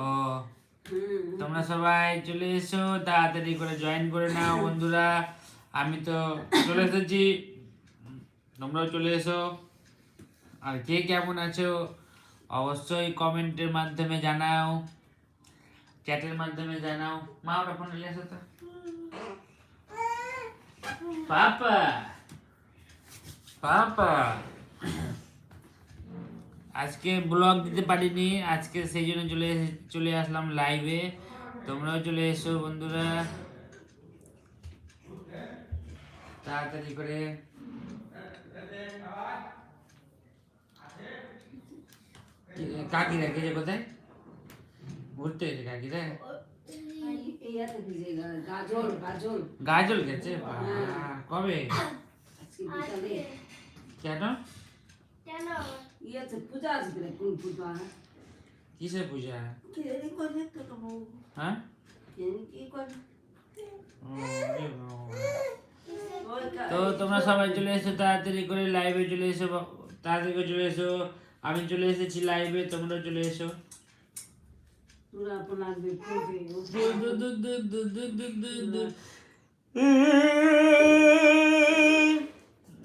ও তোমরা সবাই চলে এসো তাড়াতাড়ি করে জয়েন করে নাও বন্ধুরা। আমি তো চলে এসেছি। তোমরাও চলে এসো। আর কে কেমন আছো অবশ্যই কমেন্টের মাধ্যমে জানাও চ্যাটের মাধ্যমে জানাও। মা ওটা ফোন নিয়ে এসো তো। পাপা পাপা। আজকে ব্লগ দিতে পারিনি আজকে সেই জন্য চলে এসে- চলে আসলাম লাইভে তোমরাও চলে এসো বন্ধুরা। তাড়াতাড়ি করে। কি- কাকিরা কে যে কোথায়? ঘুরতে গেছে কাকিরা? এই হাতে দিছে গা- গাজর। গাজর গাজল গেছে? বাহ, কবে? আজকে বিকালে। কেন? কিসের পূজা? হ্যাঁ? তো তোমরা সবাই চলে এসো তাড়াতাড়ি করে লাইভে চলে এসো তাড়াতাড়ি চলে এসো। আমি চলে এসেছি লাইভে তোমরাও চলে এসো।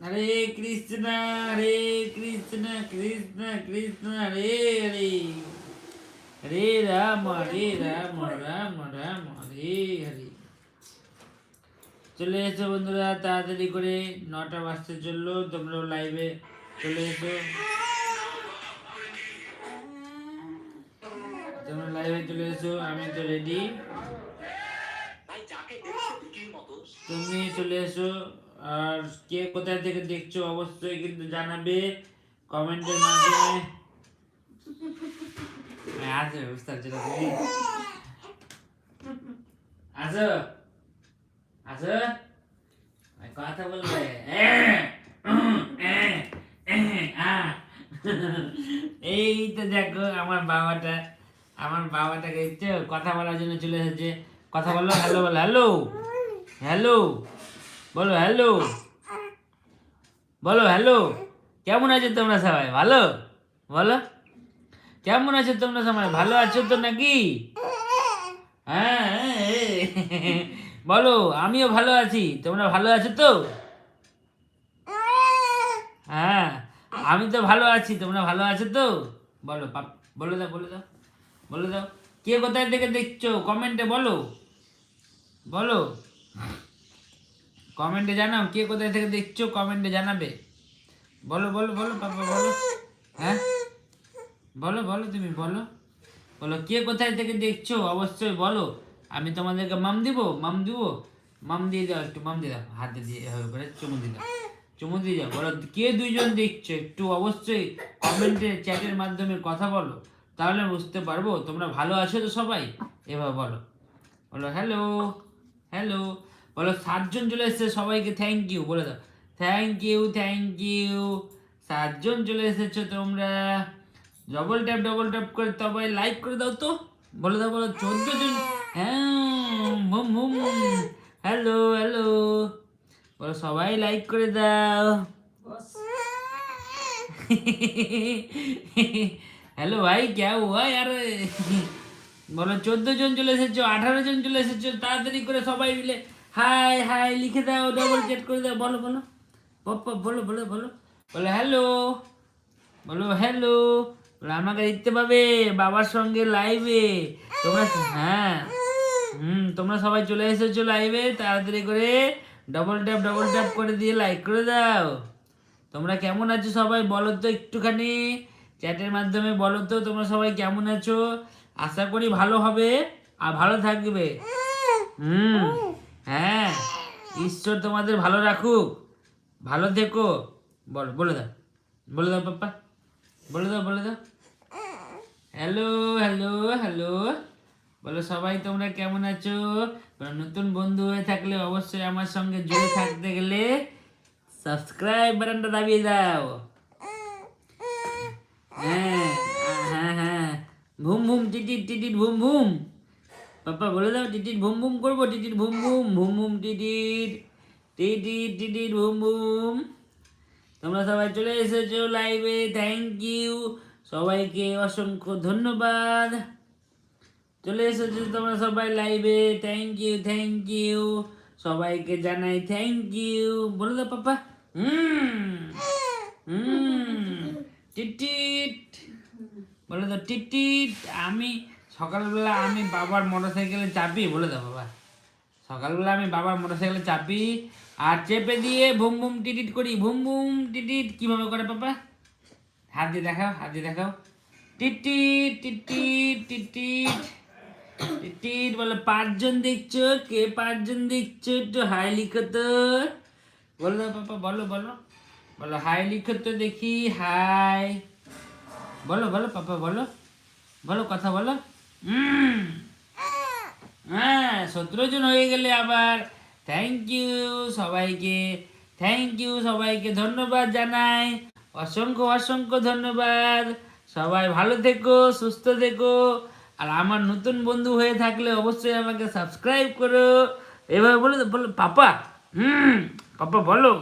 হরে কৃষ্ণ হরে কৃষ্ণ। কৃষ্ণ কৃষ্ণ হরে হরে হরে রাম হরে রাম রাম রাম হরে হরে চলে এসো বন্ধুরা, তাড়াতাড়ি করে নটা বাজতে চলল, তোমরাও লাইভে চলে এসো। তোমরা লাইভে চলে এসো, আমি তো রেডি তুমি চলে এসো, আর কে কোথায় থেকে দেখছ অবশ্যই কিন্তু জানাবে। কমেন্টের মাধ্যমে। না তুমি আসো আর কথা বলবে। এই তো দেখো, আমার বাবাটা, আমার বাবাটাকে কথা বলার জন্য চলে এসেছে। কথা বলো হ্যালো বলো, হ্যালো হ্যালো, বলো হ্যালো বলো, হ্যালো কেমন আছো তোমরা সবাই? ভালো? বলো। কেমন আছো তোমরা সবাই? ভালো আছো তো নাকি? হ্যাঁ বলো, আমিও ভালো আছি। তোমরা ভালো আছো তো? হ্যাঁ আমি তো ভালো আছি। তোমরা ভালো আছো তো? বলো বলে দাও বলে দাও বলে দাও। কে কোথায় থেকে দেখছ? কমেন্টে বলো। বলো। কমেন্টে জানাও, কে কোথায় থেকে দেখছ? কমেন্টে জানাবে। বলো বলো বলো, পাপা, বলো। হ্যাঁ? বলো বলো তুমি, বলো। বলো, কে কোথায় থেকে দেখছ? অবশ্যই বলো। আমি তোমাদেরকে মাম দিব মাম দিব। মাম দিয়ে দাও একটু, মাম দিয়ে দাও। হাতে দিয়ে, এভাবে করে চুমু দিয়ে দাও। চুমু দিয়ে যাও বলো, কে দুইজন দেখছ? একটু অবশ্যই কমেন্টে চ্যাটের মাধ্যমে কথা বলো। তাহলে বুঝতে পারব, তোমরা ভালো আছো তো সবাই? এভাবে বলো। বলো হ্যালো হ্যালো বলো, সাতজন চলে এসেছে, সবাইকে থ্যাংক ইউ বলে দাও। থ্যাংক ইউ থ্যাংক ইউ সাতজন চলে এসেছ তোমরা। ডবল ট্যাপ ডবল ট্যাপ করে তবে লাইক করে দাও তো। বলে দাও, বলো চোদ্দ জন হ্যাঁ হ্যালো হ্যালো বলো সবাই লাইক করে দাও। হ্যালো ভাই কে হুয়া? यार বলো চোদ্দ জন চলে এসেছ আঠারো জন চলে এসেছ, তাড়াতাড়ি করে সবাই মিলে হাই হাই লিখে দাও ডবল চেট করে দাও, বলো বলো। পপ্পা বলো বলো বলো বলো। হ্যালো। বলো হ্যালো। বলো, আমাকে দেখতে পাবে বাবার সঙ্গে লাইভে তোমরা হ্যাঁ। হুম, তোমরা সবাই চলে এসেছ লাইভে তাড়াতাড়ি করে ডবল ট্যাপ ডবল ট্যাপ করে দিয়ে লাইক করে দাও। তোমরা কেমন আছো সবাই বলো তো একটুখানি? চ্যাটের মাধ্যমে বলো তো তোমরা সবাই কেমন আছো? আশা করি ভালো হবে আর ভালো থাকবে। হুম হ্যাঁ। ঈশ্বর তোমাদের ভালো রাখুক। ভালো থেকো বলো, বলে দাও। বলে দাও পাপ্পা। বলে দাও বলে দাও। হ্যালো হ্যালো হ্যালো বলো, সবাই তোমরা কেমন আছো? নতুন বন্ধু হয়ে থাকলে অবশ্যই আমার সঙ্গে জুড়ে থাকতে গেলে সাবস্ক্রাইব বাটনটা দাবিয়ে দাও। হ্যাঁ হ্যাঁ হ্যাঁ। ভুম ভুম, টিটিট টিটিট, ভুম ভুম। পাপা বলে দাও, টিটিট, ভুম ভুম করব? টিটিট, ভুম ভুম ভুম ভুম, টিটিট। ভুম তোমরা সবাই চলে এসেছ লাইভে থ্যাংক ইউ সবাইকে অসংখ্য ধন্যবাদ। চলে এসেছ তোমরা সবাই লাইভে থ্যাংক ইউ থ্যাংক ইউ সবাইকে জানাই থ্যাংক ইউ বলে দাও পাপা। হুম। হুম। বলে দাও টিটিট আমি সকালবেলা আমি বাবার মোটরসাইকেলে চাপি, বলে দাও বাবা সকালবেলা আমি বাবার মোটরসাইকেলে চাপি আর চেপে দিয়ে ভুম ভুম টিটিট করি। ভুম ভুম টিটিট কীভাবে করে পাপা? হাত দিয়ে দেখাও, হাত দিয়ে দেখাও। টিটিট টিটিট টিটিট টিটিট বলো পাঁচজন দেখছ কে পাঁচজন দেখছ একটু হাই লিখো তো। বলো পাপা, বলো বলো। বলো, হাই লিখো তো দেখি, হাই। বলো বলো পাপা, বলো। বলো, কথা বলো। হ্যাঁ সতেরো জন হয়ে গেলে আবার থ্যাংক ইউ সবাইকে। থ্যাংক ইউ সবাইকে ধন্যবাদ জানাই। অসংখ্য অসংখ্য ধন্যবাদ। সবাই ভালো থেকো সুস্থ থেকো। আর আমার নতুন বন্ধু হয়ে থাকলে অবশ্যই আমাকে সাবস্ক্রাইব করো। এভাবে বলে দাও, বলো পাপা হুম পাপা বলো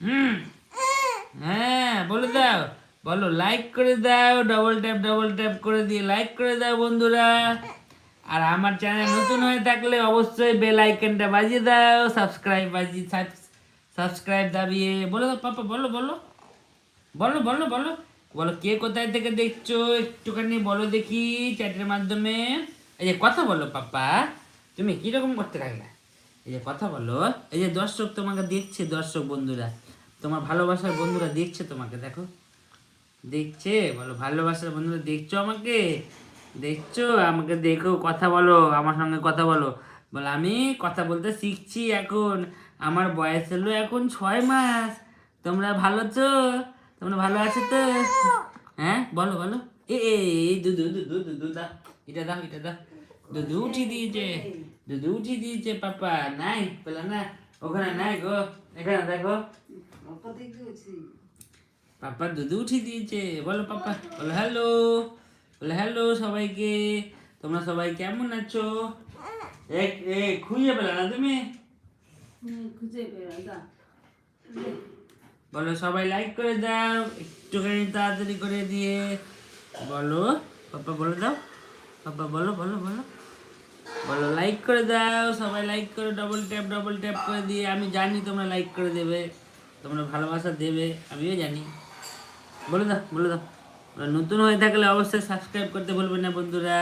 হুম হ্যাঁ বলে দাও। বলো লাইক করে দাও ডবল ট্যাপ ডবল ট্যাপ করে দিয়ে লাইক করে দাও বন্ধুরা। আর আমার চ্যানেল নতুন হয়ে থাকলে অবশ্যই বেল আইকনটা বাজিয়ে দাও সাবস্ক্রাইব বাজিয়ে সাবস্ক্রাইব দাবিয়ে। বলো দাও পাপা, বলো বলো। বলো বলো বলো। বলো, কে কোথায় থেকে দেখছ? একটুখানি বলো দেখি চ্যাটের মাধ্যমে। এই যে কথা বলো, পাপা। তুমি কীরকম করতে লাগলে এই যে কথা বলো। এই যে দর্শক তোমাকে দেখছে, দর্শক বন্ধুরা। তোমার ভালোবাসার বন্ধুরা দেখছে তোমাকে, দেখো। দেখছে? বলো, ভালোবাসার বন্ধুরা দেখছ আমাকে? দেখছ? আমাকে দেখো কথা বলো আমার সঙ্গে কথা বলো। বলো আমি কথা বলতে শিখছি এখন। আমার বয়স হলো এখন ছয় মাস। তোমরা ভালো তো তোমরা ভালো আছো তো? হ্যাঁ বলো বলো। এ দুধু দুধু দুধু দাও। এটা দাও এটা দাও। দুধু উঠিয়ে দিয়েছে। দুধু উঠিয়ে দিয়েছে পাপা। নাই পেলা না ওখানে নাই গো। এখানে দেখো। পাপা দুধ উঠিয়ে দিয়েছে। বলো পাপা। বলো হ্যালো। বলো হ্যালো সবাইকে তোমরা সবাই কেমন আছো? এক এ খুঁজে পেলে না তুমি? খুঁজে বলো সবাই লাইক করে দাও একটুখানি তাড়াতাড়ি করে দিয়ে। বলো পাপা বলে দাও। পাপা বলো বলো বলো। বলো লাইক করে দাও সবাই লাইক করে ডবল ট্যাপ ডবল ট্যাপ করে দিয়ে। আমি জানি তোমরা লাইক করে দেবে তোমরা ভালোবাসা দেবে আমিও জানি। বলে দাও বলে দাও। নতুন হয়ে থাকলে অবশ্যই সাবস্ক্রাইব করতে ভুলবেন না বন্ধুরা।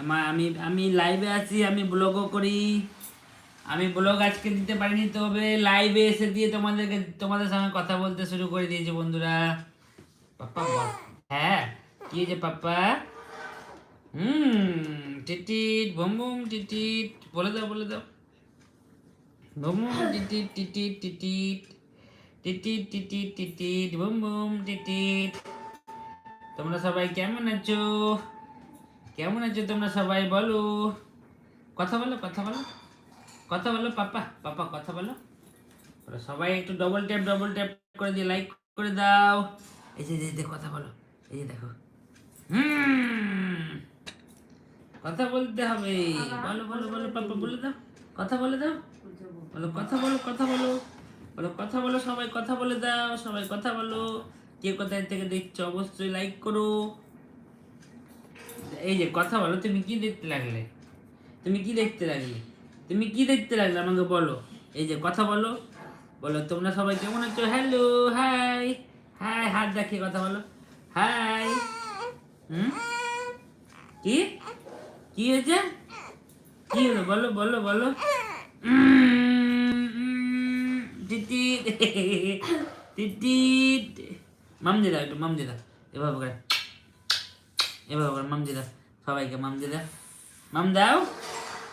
আমার আমি আমি লাইভে আছি, আমি ব্লগও করি। আমি ব্লগ আজকে দিতে পারিনি, তবে লাইভে এসে দিয়ে তোমাদেরকে, তোমাদের সঙ্গে কথা বলতে শুরু করে দিয়েছি বন্ধুরা। পাপ্পা হ্যাঁ কি যে পাপ্পা? হুম টিটিট বুম বুম টিটিট বলে দাও বলে দাও। বুম বুম টিটিট টিটিট টিটিট টিটিট টিটিট টিটিট বুম বুম টিটিট তোমরা সবাই কেমন আছো? কেমন আছো তোমরা সবাই বলো? কথা বলো কথা বলো। কথা বলো, পাপা পাপা, কথা বলো। সবাই একটু ডবল ট্যাপ ডবল ট্যাপ করে দিয়ে লাইক করে দাও। এই যে যে, কথা বলো। এই যে, দেখো। হুম। কথা বলতে হবে। বলো বলো বলো, পাপা, বলে দাও। কথা বলে দাও। বলো, কথা বলো কথা বলো। বলো, কথা বলো, সবাই কথা বলে দাও। সবাই কথা বলো। কে কোথায় থেকে দেখছ অবশ্যই লাইক করো। এই যে কথা বলো তুমি কি দেখতে লাগলে? তুমি কি দেখতে লাগলে? তুমি কি দেখতে লাগলে আমাকে বলো? এই যে কথা বলো। বলো তোমরা সবাই কেমন আছো? হ্যালো হাই হাই হাত দেখিয়ে কথা বলো। হাই হুম? কি? কি হয়েছে? কি হলো? বলো বলো বলো। উম, উম, টিটিট টিটিট মাম দিদা একটু মাম দিদা এভাবে করে। এভাবে করে মাম দিদা সবাইকে মাম দিদা মাম দাও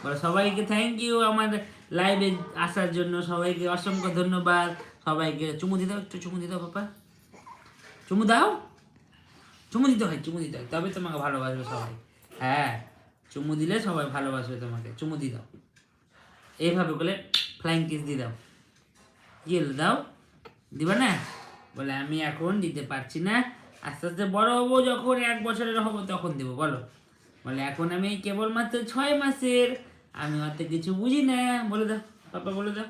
বলো সবাইকে থ্যাংক ইউ আমার লাইভে আসার জন্য। সবাইকে অসংখ্য ধন্যবাদ। সবাইকে চুমু দিতে একটু চুমু দিতে পাপা। চুমু দাও। চুমু দিতে হয়, চুমু দিতে হয়। তবে তোমাকে ভালোবাসবে সবাই। হ্যাঁ চুমু দিলে সবাই ভালোবাসবে তোমাকে। চুমু দিয়ে দাও। এইভাবে করে ফ্লাইং কিস দিয়ে দাও। কি দাও? দিবা না? বলে, আমি এখন দিতে পারছি না। আস্তে আস্তে বড় হব, যখন এক বছরের হব তখন দেবো, বলো। বলে, এখন আমি কেবলমাত্র ছয় মাসের। আমি অত কিছু বুঝি না। বলে দাও, পাপা বলে দাও।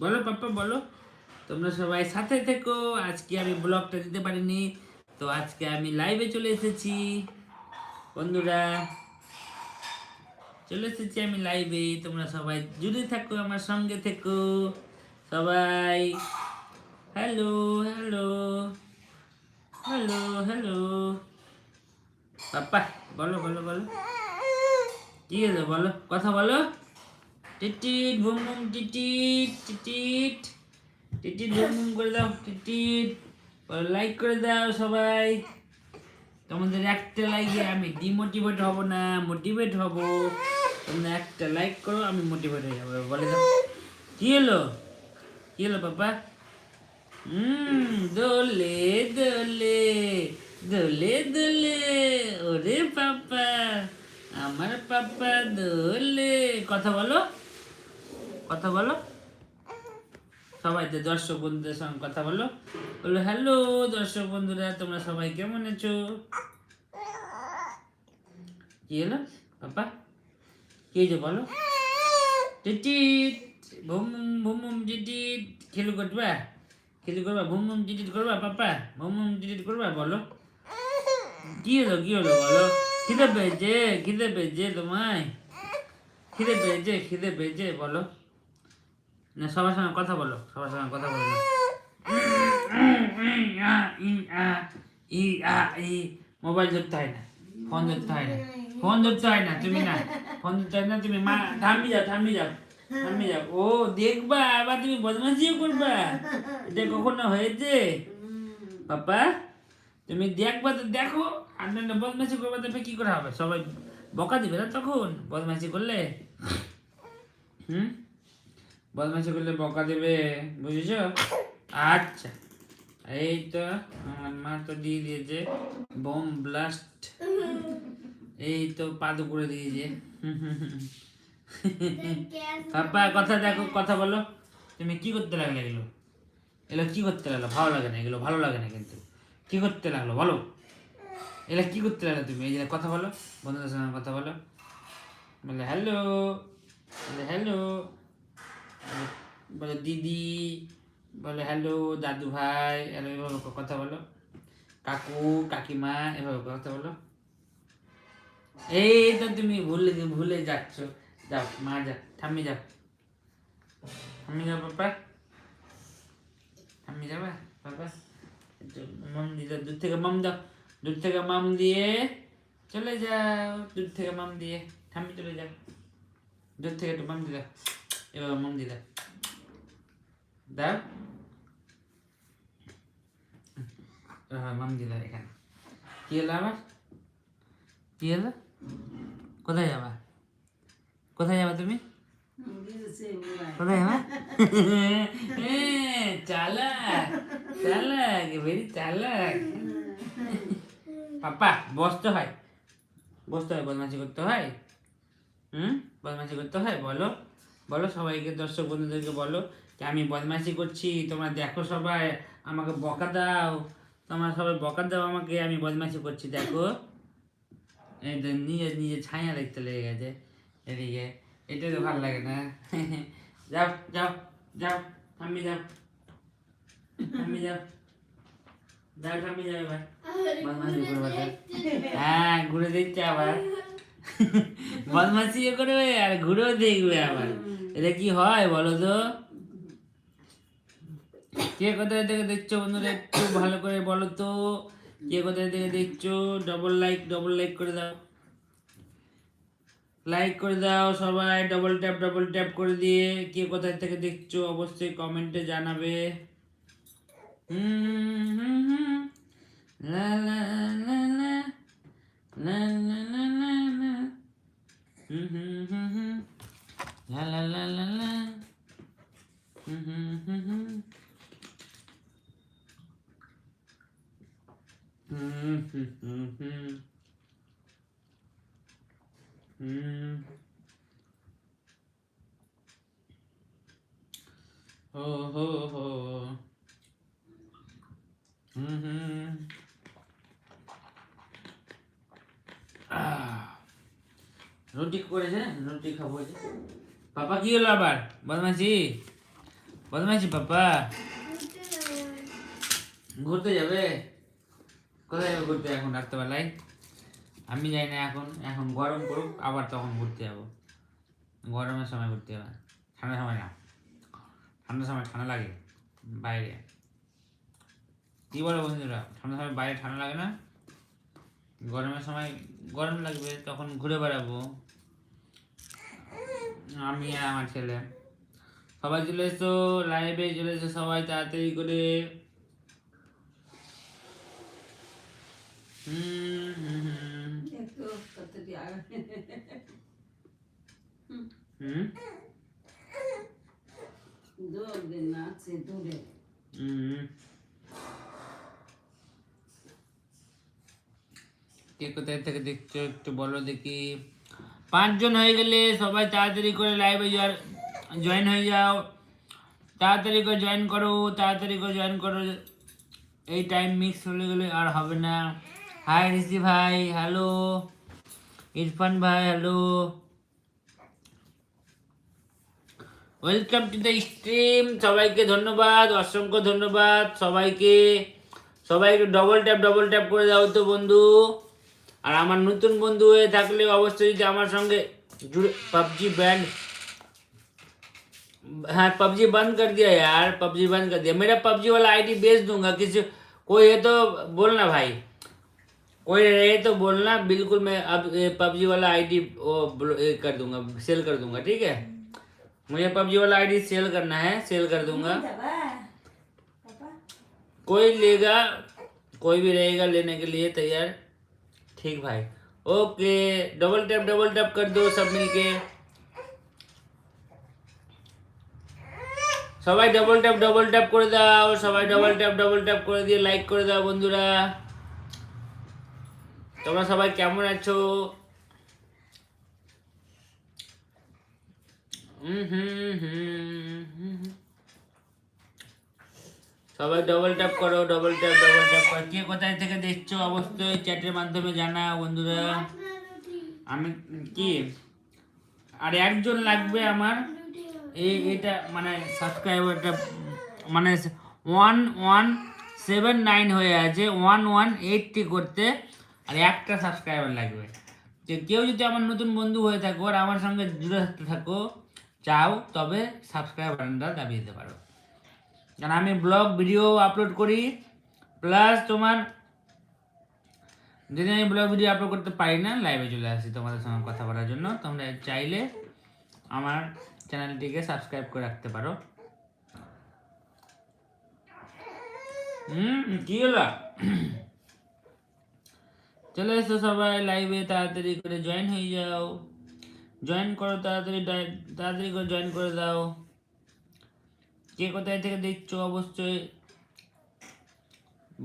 বলো পাপা, বলো। তোমরা সবাই সাথে থেকো। আজকে আমি ব্লগটা দিতে পারিনি। তো আজকে আমি লাইভে চলে এসেছি। বন্ধুরা, চলে এসেছি আমি লাইভে তোমরা সবাই জুড়ে থাকো, আমার সঙ্গে থেকো। সবাই হ্যালো হ্যালো হ্যালো হ্যালো পাপ্পা, বলো বলো বলো। কি হলো, বলো, কথা বলো। টিটিট, বুম বুম, টিটিট টিটিট। টিটিট, বুম বুম করে দাও, টিটিট। লাইক করে দাও সবাই। তোমাদের একটা লাইকে আমি ডিমোটিভেট হব না মোটিভেট হব। তোমরা একটা লাইক করো, আমি মোটিভেট হয়ে যাব বলে দাও। কি হলো? কি হলো পাপা হুম, দোলে দোলে দোলে দোলে, ওরে পাপা, আমার পাপা দোলে। কথা বলো কথা বলো। সবাই দর্শক বন্ধুদের সঙ্গে কথা বলো। বলো, হ্যালো দর্শক বন্ধুরা, তোমরা সবাই কেমন আছো? কি হলো, পাপা? কি হয়েছে বলো? টিটিট, ভুম ভুম ভুম, টিটিট, খেলু করবা খেলু করবা? ভুম ভুম টিটিট করবা পাপা? ভুম ভুম টিটিট করবা বলো। কি হলো কি হলো বলো? খিদে পেয়েছে খিদে পেয়েছে তোমায়। খিদে পেয়েছে খিদে পেয়েছে বলো। না, সবার সঙ্গে কথা বলো, সবার সঙ্গে কথা বলো মোবাইল ধরতে হয় না, ফোন ধরতে হয় না। ফোন ধরতে হয় না, তুমি না। ফোন ধরতে হয় না, তুমি মা থামবি যাও থামবি যাও। যাও ও দেখবা আবার তুমি বদমাশিও করবা। এটা কখনো হয়েছে? পাপা তুমি দেখবা তো দেখো আর না বদমাশি করবা তবে কি করে হবে? সবাই বকা দিবে না তখন? বদমাশি করলে? হুম? বদমাশি করলে বকা দেবে বুঝেছ? আচ্ছা এই তো আমার মা তো দিয়ে দিয়েছে বোম ব্লাস্ট এই তো পাদু করে দিয়েছে পাপা কথা দেখো, কথা বলো। তুমি কি করতে লাগলে এগুলো? এগুলো কি করতে লাগল? ভালো লাগে না, এগুলো ভালো লাগে না কিন্তু। কি করতে লাগল বলো? এগুলো কি করতে লাগল তুমি? এই যে কথা বলো, বন্ধুদের সঙ্গে কথা বলো। বলে, হ্যালো। বলে হ্যালো। বলে, দিদি। বলে, হ্যালো, দাদু ভাই। এভাবে কথা বলো। কাকু, কাকিমা, এভাবে কথা বলো। এই তো তুমি ভুলে ভুলে যাচ্ছ। যাও, মা যা ঠাম্মি যাও। ঠাম্মি যাও, পাপা। ঠাম্মি যাবা, পাপা? মাম দিয়ে দাও দূর থেকে মাম দাও। দূর থেকে মাম দিয়ে চলে যাও দূর থেকে মাম দিয়ে। ঠাম্মি চলে যাও। দূর থেকে একটু মাম দিয়ে দাও। এবার মাম দিয়ে দাও। মাম দিয়ে দাও এখানে। কি হলো আবার? কি হলো? কোথায় যাবা? কোথায় যাবা তুমি? কোথায় যাবা? এ, চালাক চালাক ভেরি চালাক। পাপা বসতে হয়। বসতে হয় বদমাশি করতে হয়। হুম? বদমাশি করতে হয় বলো। বলো সবাইকে দর্শক বন্ধুদেরকে বলো যে আমি বদমাশি করছি তোমরা দেখো সবাই আমাকে বকা দাও। তোমরা সবাই বকা দাও আমাকে আমি বদমাশি করছি দেখো। নিজের তো নিজে নিজে ছায়া দেখতে লেগে গেছে। এদিকে এটা তো ভালো লাগে না। যাও যাও যাও থামি যাও। থামি যাও। যাও বদমাশি করবে। হ্যাঁ ঘুরে আবার। আর ঘুরেও দেখবে আবার। এটা কি হয় বলো তো? কে কোথায় থেকে দেখছ বন্ধুরা? একটু ভালো করে বলো তো। কে কোথায় থেকে দেখছ? ডবল লাইক ডবল লাইক করে দাও। লাইক করে দাও সবাই ডবল ট্যাপ ডবল ট্যাপ করে দিয়ে কে কোথায় থেকে দেখছ অবশ্যই কমেন্টে জানাবে হুম হুম হুম হুম হুম হুম আহ, রুটি করেছে রুটি খাব এই যে। পাপা কি হলো আবার বদমাসি বদমাসি পাপা ঘুরতে যাবে কোথায় যাবে ঘুরতে এখন রাত্রেবেলায় আমি যাই না এখন এখন গরম পড়ুক আবার তখন ঘুরতে যাব। গরমের সময় ঘুরতে যাবে। ঠান্ডার সময় না। ঠান্ডার সময় ঠান্ডা লাগে বাইরে। কি বলো বন্ধুরা? ঠান্ডার সময় বাইরে ঠান্ডা লাগে না? গরমের সময় গরম লাগবে তখন ঘুরে বেড়াবো। আমি আর আমার ছেলে। সবাই চলে এসো লাইভে চলে এসো সবাই তাড়াতাড়ি করে। হুম, হুম, হুম, একটু কতটি আগে হুম, দূর দিন আছে দূরে হুম। কে কোথায় থেকে দেখছ একটু বলো দেখি পাঁচজন হয়ে গেলে সবাই তাড়াতাড়ি করে লাইভে জয়েন হয়ে যাও তাড়াতাড়ি করে জয়েন করো তাড়াতাড়ি করে জয়েন করো এই টাইম মিক্স হলে গেলে আর হবে না হাই ঋষি ভাই হ্যালো ইরফান ভাই hello welcome to the stream সবাইকে ধন্যবাদ অসংখ্য ধন্যবাদ সবাইকে সবাইকে ডবল ট্যাপ ডবল ট্যাপ করে দাও তো বন্ধু আর আমার নতুন বন্ধু হয়ে থাকলে অবশ্যই যদি আমার সঙ্গে जुड़े पबजी बैंड हाँ पबजी बंद कर दिया यार पबजी बंद कर दिया मेरा पबजी वाला आईडी बेच दूंगा किसी कोई है तो बोलना भाई कोई रहे तो बोलना बिल्कुल मैं अब पबजी वाला आईडी वो ब्लो- ये कर दूंगा सेल कर दूंगा ठीक है मुझे पबजी वाला आईडी सेल करना है सेल कर दूंगा कोई लेगा कोई भी रहेगा लेने के लिए तैयार ठीक भाई okay double tap double tap कर दो सब मिलके সবাই ডবল ট্যাপ ডবল ট্যাপ করে দাও সবাই ডবল ট্যাপ ডবল ট্যাপ করে দিয়ে লাইক করে দাও বন্ধুরা তোমরা সবাই কেমন আছো? সবাই ডবল ট্যাপ করো ডবল ট্যাপ ডবল ট্যাপ করো। কে কোথায় থেকে দেখছ অবশ্যই চ্যাটের মাধ্যমে জানা বন্ধুরা। আমি কি? আর একজন লাগবে আমার। এই এটা মানে সাবস্ক্রাইবারটা মানে ওয়ান ওয়ান সেভেন নাইন হয়ে আছে। ওয়ান ওয়ান এইটটি করতে। আর একটা সাবস্ক্রাইবার লাগবে। যে কেউ যদি আমার নতুন বন্ধু হয়ে থাকো আর আমার সঙ্গে জুড়ে থাকতে থাকো, চাও তবে সাবস্ক্রাইবারটা দাবি দিতে পারো। কারণ আমি ব্লগ ভিডিও আপলোড করি প্লাস তোমার যদি আমি ব্লগ ভিডিও আপলোড করতে পারি না লাইভে চলে আসি তোমাদের সঙ্গে কথা বলার জন্য। তোমরা চাইলে আমার চ্যানেলটিকে সাবস্ক্রাইব করে রাখতে পারো। হুম, কি হলো? চলে এসো সবাই লাইভে তাড়াতাড়ি করে জয়েন হয়ে যাও। জয়েন করো তাড়াতাড়ি তাড়াতাড়ি করে জয়েন করে দাও। কে কোথায় থেকে দেখছ? অবশ্যই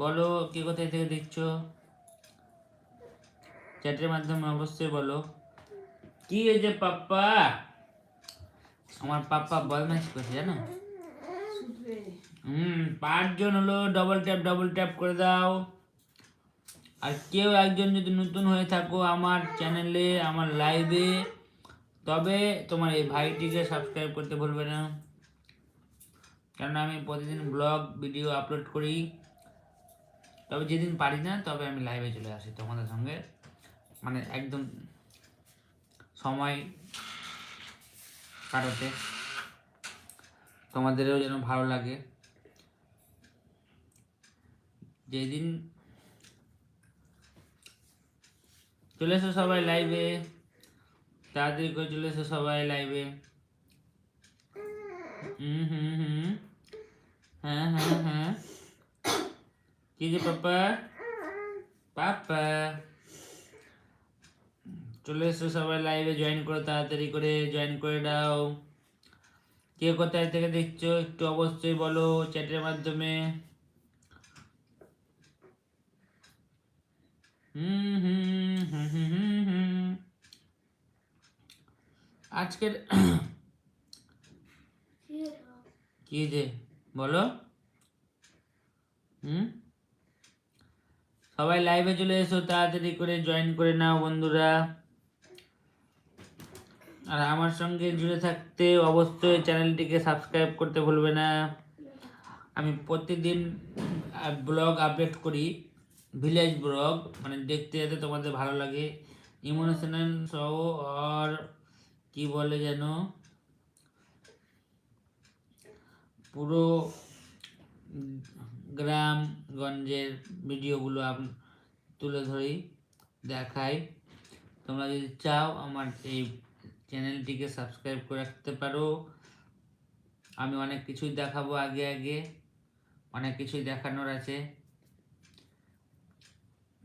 বলো কে কোথায় থেকে দেখছ? চ্যাটের মাধ্যমে অবশ্যই বলো। কি হয়েছে পাপ্পা? আমার পাপ্পা বদমাইশ করছে জানো? হুম পাঁচজন হলো ডবল ট্যাপ ডবল ট্যাপ করে দাও। আর কেউ একজন যদি নতুন হয়ে থাকো আমার চ্যানেলে, আমার লাইভে, তবে তোমার এই ভাইটিকে সাবস্ক্রাইব করতে ভুলবে না। কারণ আমি প্রতিদিন ব্লগ ভিডিও আপলোড করি। তবে যেদিন পারি না, তবে আমি লাইভে চলে আসি তোমাদের সঙ্গে। মানে একদম সময় কাটাতে। তোমাদেরও যেন ভালো লাগে। যেদিন চলে এসো সবাই লাইভে তাড়াতাড়ি করে চলে এসো সবাই লাইভে হুম হুম হুম। হ্যাঁ হ্যাঁ হ্যাঁ। কি যে পাপা? পাপা। চলে এসো সবাই লাইভে জয়েন করো তাড়াতাড়ি করে জয়েন করে দাও কে কোথায় থেকে দেখছ একটু অবশ্যই বলো চ্যাটের মাধ্যমে হুম হুম হুম হুম হুম হুম আজকের কি যে, বলো। হুম? সবাই লাইভে চলে এসো, তাড়াতাড়ি করে জয়েন করে নাও বন্ধুরা। আর আমার সঙ্গে জুড়ে থাকতে অবশ্যই চ্যানেলটিকে সাবস্ক্রাইব করতে ভুলবে না। আমি প্রতিদিন ব্লগ আপডেট করি। ভিলেজ ব্লগ মানে দেখতে যাতে তোমাদের ভালো লাগে। ইমোশনাল সহ আর কি বলে যেন? পুরো গ্রামগঞ্জের ভিডিওগুলো আপ তুলে ধরি, দেখাই। তোমরা যদি চাও আমার এই চ্যানেলটিকে সাবস্ক্রাইব করে রাখতে পারো। আমি অনেক কিছুই দেখাবো আগে আগে, অনেক কিছুই দেখানোর আছে।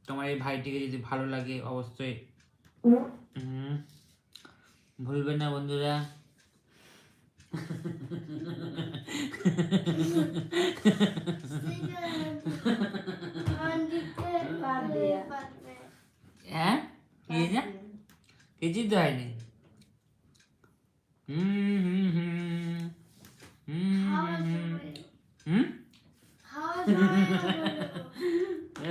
তোমার এই ভাইটিকে যদি ভালো লাগে, অবশ্যই। ভুলবে না বন্ধুরা। হ্যাঁ? কিছুই তো হয়নি। হুম হুম হুম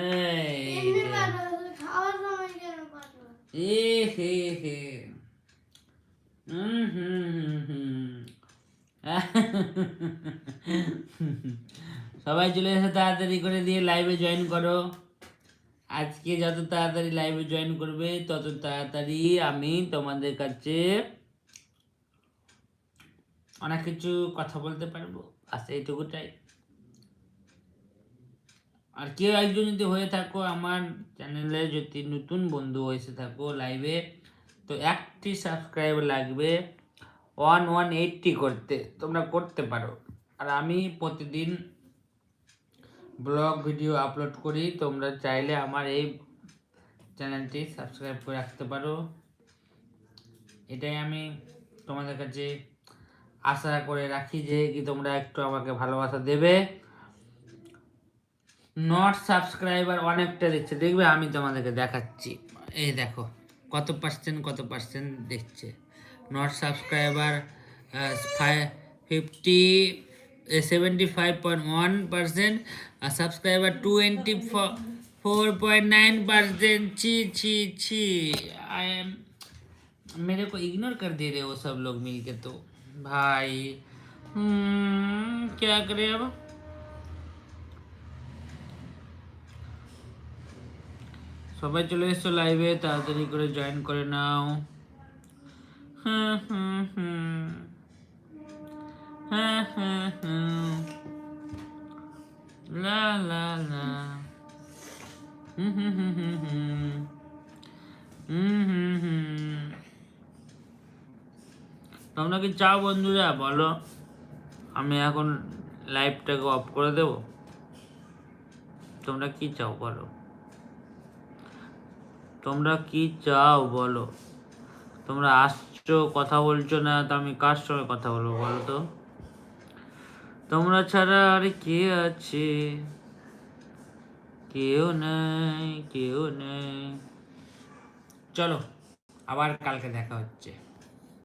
সবাই চলে এসে তাড়াতাড়ি করে দিয়ে লাইভে জয়েন করো। আজকে যত তাড়াতাড়ি লাইভে জয়েন করবে তত তাড়াতাড়ি আমি তোমাদের কাছে অনেক কিছু কথা বলতে পারব। আচ্ছা এইটুকুটাই আর কেউ একজন যদি হয়ে থাকো, আমার চ্যানেলে যদি নতুন বন্ধু এসে থাকো লাইভে তো একটি সাবস্ক্রাইব লাগবে ওয়ান ওয়ান এইটটি করতে। তোমরা করতে পারো। আর আমি প্রতিদিন ব্লগ ভিডিও আপলোড করি। তোমরা চাইলে আমার এই চ্যানেলটি সাবস্ক্রাইব করে রাখতে পারো। এটাই আমি তোমাদের কাছে আশা করে রাখি যে কি তোমরা একটু আমাকে ভালোবাসা দেবে। नट सबसक्राइबार अनेकटा दिखे देखिए हमें तुम्हारे देखा ये देखो कत पार्सेंट कत पार्सेंट देखे not subscriber fifty seventy five point one percent subscriber टोटी फोर पॉइंट नाइन पार्सेंट छी छी छी आई एम मेरे को इग्नोर कर दे रहे हो सब लोग मिलके तो। भाई क्या करें अब? সবাই চলে এসছো লাইভে তাড়াতাড়ি করে জয়েন করে নাও। হুম হুম হুম হ্যাঁ হ্যাঁ হ্যাঁ। লা লা লা। হুম হুম হুম হুম হুম। হুম হুম হুম। তোমরা কি চাও বন্ধুরা? বলো। আমি এখন লাইভটাকে অফ করে দেব। তোমরা কি চাও? বলো। তোমরা কি চাও বলো? তোমরা আসছো, কথা বলছো না, তো আমি কার সঙ্গে কথা বলব বলো তো? তোমরা ছাড়া আর কে আছে? কেউ নেই কেউ নেই। চলো, আবার কালকে দেখা হচ্ছে।